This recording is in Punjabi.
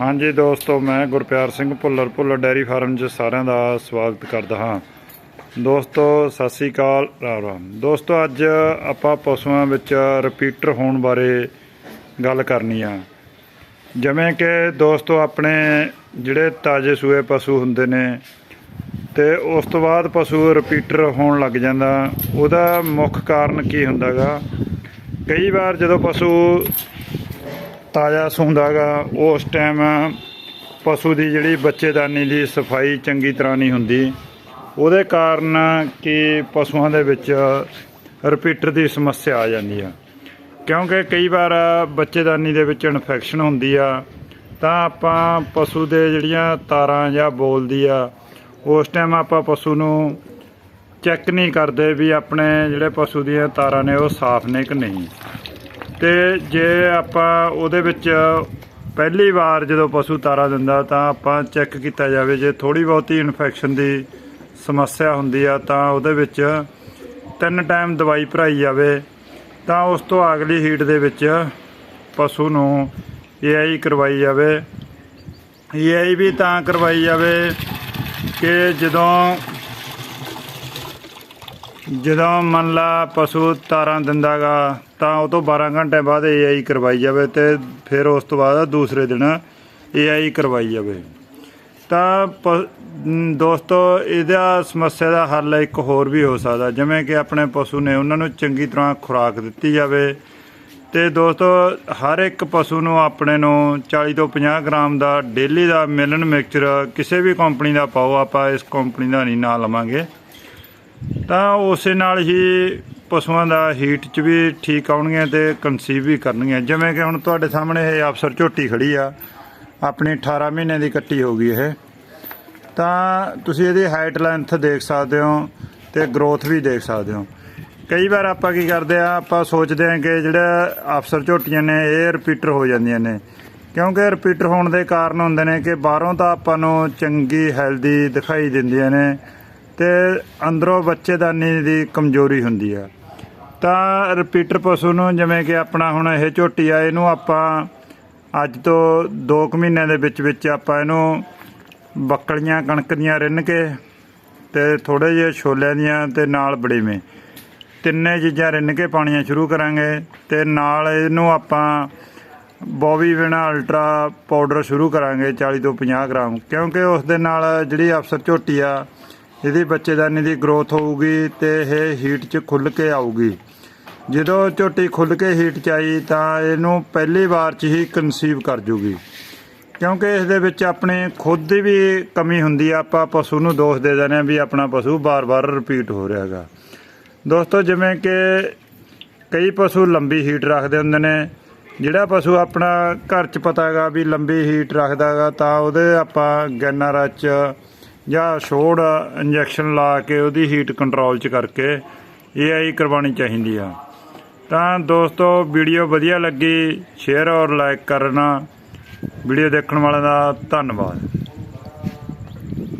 ਹਾਂਜੀ ਦੋਸਤੋ, ਮੈਂ ਗੁਰਪਿਆਰ ਸਿੰਘ ਭੁੱਲਰ ਭੁੱਲਰ ਡੈਰੀ ਫਾਰਮ 'ਚ ਸਾਰਿਆਂ ਦਾ ਸਵਾਗਤ ਕਰਦਾ ਹਾਂ। ਦੋਸਤੋ, ਸਤਿ ਸ੍ਰੀ ਅਕਾਲ, ਰਾਮ ਰਾਮ। ਦੋਸਤੋ, ਅੱਜ ਆਪਾਂ ਪਸ਼ੂਆਂ ਵਿੱਚ ਰਿਪੀਟਰ ਹੋਣ ਬਾਰੇ ਗੱਲ ਕਰਨੀ ਆ। ਜਿਵੇਂ ਕਿ ਦੋਸਤੋ, ਆਪਣੇ ਜਿਹੜੇ ਤਾਜ਼ੇ ਸੂਏ ਪਸ਼ੂ ਹੁੰਦੇ ਨੇ ਤੇ ਉਸ ਤੋਂ ਬਾਅਦ ਪਸ਼ੂ ਰਿਪੀਟਰ ਹੋਣ ਲੱਗ ਜਾਂਦਾ, ਉਹਦਾ ਮੁੱਖ ਕਾਰਨ ਕੀ ਹੁੰਦਾਗਾ? ਕਈ ਵਾਰ ਜਦੋਂ ਪਸ਼ੂ ਤਾਜ਼ਾ ਸੂੰਦਾਗਾ ਉਸ ਟਾਈਮ ਪਸ਼ੂ ਦੀ ਜਿਹੜੀ ਬੱਚੇਦਾਨੀ ਦੀ ਸਫ਼ਾਈ ਚੰਗੀ ਤਰ੍ਹਾਂ ਨਹੀਂ ਹੁੰਦੀ। ਉਹਦੇ ਕਾਰਨ ਕਿ ਪਸ਼ੂਆਂ ਦੇ ਵਿੱਚ ਰਿਪੀਟਰ ਦੀ ਸਮੱਸਿਆ ਆ ਜਾਂਦੀ ਆ। ਕਿਉਂਕਿ ਕਈ ਵਾਰ ਬੱਚੇਦਾਨੀ ਦੇ ਵਿੱਚ ਇਨਫੈਕਸ਼ਨ ਹੁੰਦੀ ਆ, ਤਾਂ ਆਪਾਂ ਪਸ਼ੂ ਦੇ ਜਿਹੜੀਆਂ ਤਾਰਾਂ ਜਾਂ ਬੋਲਦੀ ਆ, ਉਸ ਟਾਈਮ ਆਪਾਂ ਪਸ਼ੂ ਨੂੰ ਚੈੱਕ ਨਹੀਂ ਕਰਦੇ ਵੀ ਆਪਣੇ ਜਿਹੜੇ ਪਸ਼ੂ ਦੀਆਂ ਤਾਰਾਂ ਨੇ ਉਹ ਸਾਫ਼ ਨੇ ਕਿ ਨਹੀਂ। ਤੇ ਜੇ ਆਪਾਂ ਉਹਦੇ ਵਿੱਚ ਪਹਿਲੀ ਵਾਰ ਜਦੋਂ ਪਸ਼ੂ ਤਾਰਾ ਦਿੰਦਾ ਤਾਂ ਆਪਾਂ ਚੈੱਕ ਕੀਤਾ ਜਾਵੇ, ਜੇ ਥੋੜੀ ਬਹੁਤੀ ਇਨਫੈਕਸ਼ਨ ਦੀ ਸਮੱਸਿਆ ਹੁੰਦੀ ਆ ਤਾਂ ਉਹਦੇ ਵਿੱਚ ਤਿੰਨ ਟਾਈਮ ਦਵਾਈ ਭਰਾਈ ਜਾਵੇ, ਤਾਂ ਉਸ ਤੋਂ ਅਗਲੀ ਹੀਟ ਦੇ ਵਿੱਚ ਪਸ਼ੂ ਨੂੰ ਏਆਈ ਕਰਵਾਈ ਜਾਵੇ। ਏਆਈ ਵੀ ਤਾਂ ਕਰਵਾਈ ਜਾਵੇ ਕਿ ਜਦੋਂ ਜਦੋਂ ਮੰਨ ਲਾ ਪਸ਼ੂ ਤਾਰਾਂ ਦਿੰਦਾਗਾ, ਤਾਂ ਉਹ ਤੋਂ 12 ਘੰਟੇ ਬਾਅਦ ਏਆਈ ਕਰਵਾਈ ਜਾਵੇ ਤੇ ਫਿਰ ਉਸ ਤੋਂ ਬਾਅਦ ਦੂਸਰੇ ਦਿਨ ਏਆਈ ਕਰਵਾਈ ਜਾਵੇ। ਤਾਂ ਪ- ਦੋਸਤੋ, ਇਹਦਾ ਸਮੱਸਿਆ ਦਾ ਹੱਲ ਇੱਕ ਹੋਰ ਵੀ ਹੋ ਸਕਦਾ, ਜਿਵੇਂ ਕਿ ਆਪਣੇ ਪਸ਼ੂ ਨੇ ਉਹਨਾਂ ਨੂੰ ਚੰਗੀ ਤਰ੍ਹਾਂ ਖੁਰਾਕ ਦਿੱਤੀ ਜਾਵੇ। ਤੇ ਦੋਸਤੋ, ਹਰ ਇੱਕ ਪਸ਼ੂ ਨੂੰ ਆਪਣੇ ਨੂੰ 40 ਤੋਂ 50 ਗ੍ਰਾਮ ਦਾ ਡੇਲੀ ਦਾ ਮਿਲਨ ਮਿਕਸਚਰ ਕਿਸੇ ਵੀ ਕੰਪਨੀ ਦਾ ਪਾਓ, ਆਪਾਂ ਇਸ ਕੰਪਨੀ ਦਾ ਨਹੀਂ ਨਾਂ ਲਵਾਂਗੇ। ਤਾਂ ਉਸੇ ਨਾਲ ਹੀ ਪਸ਼ੂਆਂ ਦਾ ਹੀਟ 'ਚ ਵੀ ਠੀਕ ਆਉਣਗੀਆਂ ਤੇ ਕਨਸੀਵ ਵੀ ਕਰਨਗੀਆਂ। ਜਿਵੇਂ ਕਿ ਹੁਣ ਤੁਹਾਡੇ ਸਾਹਮਣੇ ਇਹ ਅਫਸਰ ਝੋਟੀ ਖੜੀ ਆ, ਆਪਣੀ 18 ਮਹੀਨੇ ਦੀ ਕੱਟੀ ਹੋ ਗਈ ਇਹ। ਤਾਂ ਤੁਸੀਂ ਇਹਦੀ ਹਾਈਟ ਲੈਂਥ ਦੇਖ ਸਕਦੇ ਹੋ ਤੇ ਗਰੋਥ ਵੀ ਦੇਖ ਸਕਦੇ ਹੋ। ਕਈ ਵਾਰ ਆਪਾਂ ਕੀ ਕਰਦੇ ਆ, ਆਪਾਂ ਸੋਚਦੇ ਆ ਕਿ ਜਿਹੜਾ ਅਫਸਰ ਝੋਟੀਆਂ ਨੇ, ਇਹ ਰਿਪੀਟਰ ਹੋ ਜਾਂਦੀਆਂ ਨੇ। ਕਿਉਂਕਿ ਰਿਪੀਟਰ ਹੋਣ ਦੇ ਕਾਰਨ ਹੁੰਦੇ ਨੇ ਕਿ ਬਾਹਰੋਂ ਤਾਂ ਆਪਾਂ ਨੂੰ ਚੰਗੀ ਹੈਲਦੀ ਦਿਖਾਈ ਦਿੰਦੀਆਂ ਨੇ। ਤੇ ਅੰਦਰੋਂ ਬੱਚੇਦਾਨੀ ਦੀ ਕਮਜ਼ੋਰੀ ਹੁੰਦੀ ਆ। ਤਾਂ ਰਿਪੀਟਰ ਪਸ਼ੂ ਨੂੰ ਜਿਵੇਂ ਕਿ ਆਪਣਾ ਹੁਣ ਇਹ ਝੋਟੀ ਆ, ਇਹਨੂੰ ਆਪਾਂ ਅੱਜ ਤੋਂ 2 ਕੁ ਮਹੀਨਿਆਂ ਦੇ ਵਿੱਚ ਵਿੱਚ ਆਪਾਂ ਇਹਨੂੰ ਬੱਕਲੀਆਂ, ਕਣਕ ਦੀਆਂ ਰਿੰਨ ਕੇ ਤੇ ਥੋੜੇ ਜਿਹੇ ਛੋਲਿਆਂ ਦੀਆਂ ਤੇ ਨਾਲ ਬੜੇਵੇਂ। ਤਿੰਨੇ ਚੀਜ਼ਾਂ ਰਿੰਨ ਕੇ ਪਾਣੀਆਂ ਸ਼ੁਰੂ ਕਰਾਂਗੇ ਤੇ ਨਾਲ ਇਹਨੂੰ ਆਪਾਂ ਬੋਬੀ ਵਿਨਾ ਅਲਟਰਾ ਪਾਊਡਰ ਸ਼ੁਰੂ ਕਰਾਂਗੇ 40 ਤੋਂ 50 ਗ੍ਰਾਮ। ਕਿਉਂਕਿ ਉਸ ਦੇ ਨਾਲ ਜਿਹੜੀ ਅਫਸਰ ਝੋਟੀ ਆ ਇਹਦੀ ਬੱਚੇਦਾਨੀ ਦੀ ਗਰੋਥ ਹੋਊਗੀ ਤੇ ਇਹ ਹੀਟ 'ਚ ਖੁੱਲ ਕੇ ਆਊਗੀ। ਜਦੋਂ ਝੋਟੀ ਖੁੱਲ ਕੇ ਹੀਟ 'ਚ ਆਈ ਤਾਂ ਇਹਨੂੰ ਪਹਿਲੀ ਵਾਰ 'ਚ ਹੀ ਕਨਸੀਵ ਕਰ ਜੂਗੀ। ਕਿਉਂਕਿ ਇਸ ਦੇ ਵਿੱਚ ਆਪਣੇ ਖੁਦ ਦੀ ਵੀ ਕਮੀ ਹੁੰਦੀ ਆ, ਆਪਾਂ ਪਸ਼ੂ ਨੂੰ ਦੋਸ਼ ਦੇ ਦਿੰਦੇ ਆ ਵੀ ਆਪਣਾ ਪਸ਼ੂ ਬਾਰ-ਬਾਰ ਰਿਪੀਟ ਹੋ ਰਿਹਾ ਹੈਗਾ। ਦੋਸਤੋ, ਜਿਵੇਂ ਕਿ ਕਈ ਪਸ਼ੂ ਲੰਬੀ ਹੀਟ ਰੱਖਦੇ ਹੁੰਦੇ ਨੇ, ਜਿਹੜਾ ਪਸ਼ੂ ਆਪਣਾ ਘਰ 'ਚ ਪਤਾ ਹੈਗਾ ਵੀ ਲੰਬੀ ਹੀਟ ਰੱਖਦਾ ਹੈਗਾ, ਤਾਂ ਉਹਦੇ ਆਪਾਂ ਗੈਨਰ ਚ ਜਾਂ ਛੋੜ ਇੰਜੈਕਸ਼ਨ ਲਾ ਕੇ ਉਹਦੀ ਹੀਟ ਕੰਟਰੋਲ 'ਚ ਕਰਕੇ ਏਆਈ ਕਰਵਾਉਣੀ ਚਾਹੀਦੀ ਆ। ਤਾਂ ਦੋਸਤੋ ਵੀਡੀਓ ਵਧੀਆ ਲੱਗੀ ਸ਼ੇਅਰ ਔਰ ਲਾਈਕ ਕਰਨਾ। ਵੀਡੀਓ ਦੇਖਣ ਵਾਲਿਆਂ ਦਾ ਧੰਨਵਾਦ।